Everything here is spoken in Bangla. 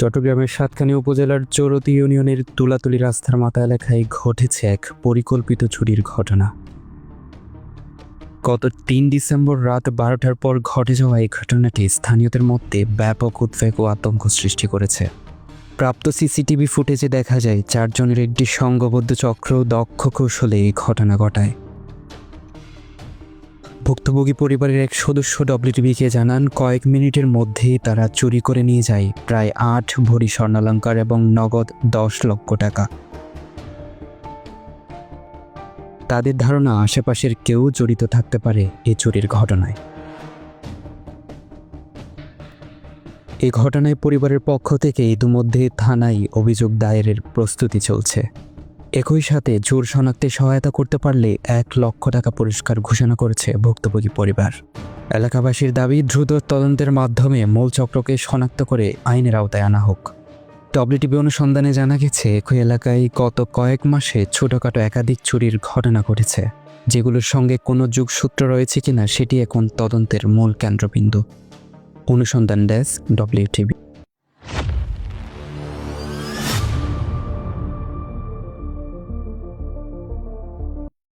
চট্টগ্রামের সাতখানি উপজেলার চৌরতি ইউনিয়নের তুলাতুলি রাস্তার মাথা এলাকায় ঘটেছে এক পরিকল্পিত চুরির ঘটনা। গত তিন ডিসেম্বর রাত বারোটার পর ঘটে যাওয়া এই ঘটনাটি স্থানীয়দের মধ্যে ব্যাপক উদ্বেগ ও আতঙ্ক সৃষ্টি করেছে। প্রাপ্ত সিসিটিভি ফুটেজে দেখা যায়, চারজনের একটি সংঘবদ্ধ চক্র দক্ষ কৌশলে এই ঘটনা ঘটায়। ভুক্তভোগী পরিবারের এক সদস্য ডব্লিউটিভিকে জানান, কয়েক মিনিটের মধ্যেই তারা চুরি করে নিয়ে যায় প্রায় আট ভরি স্বর্ণালঙ্কার এবং নগদ দশ লক্ষ টাকা। তাদের ধারণা, আশেপাশের কেউ জড়িত থাকতে পারে এই চুরির ঘটনায়। এই ঘটনায় পরিবারের পক্ষ থেকে ইতিমধ্যে থানায় অভিযোগ দায়েরের প্রস্তুতি চলছে। একই সাথে জোর শনাক্তে সহায়তা করতে পারলে এক লক্ষ টাকা পুরস্কার ঘোষণা করেছে ভুক্তভোগী পরিবার। এলাকাবাসীর দাবি, দ্রুত তদন্তের মাধ্যমে মূল চক্রকে শনাক্ত করে আইনের আওতায় আনা হোক। ডব্লিউটিভি অনুসন্ধানে জানা গেছে, একই এলাকায় গত কয়েক মাসে ছোটখাটো একাধিক চুরির ঘটনা ঘটেছে, যেগুলোর সঙ্গে কোনো যোগসূত্র রয়েছে কিনা সেটি এখন তদন্তের মূল কেন্দ্রবিন্দু। অনুসন্ধান ডেস্ক ডব্লিউটিভি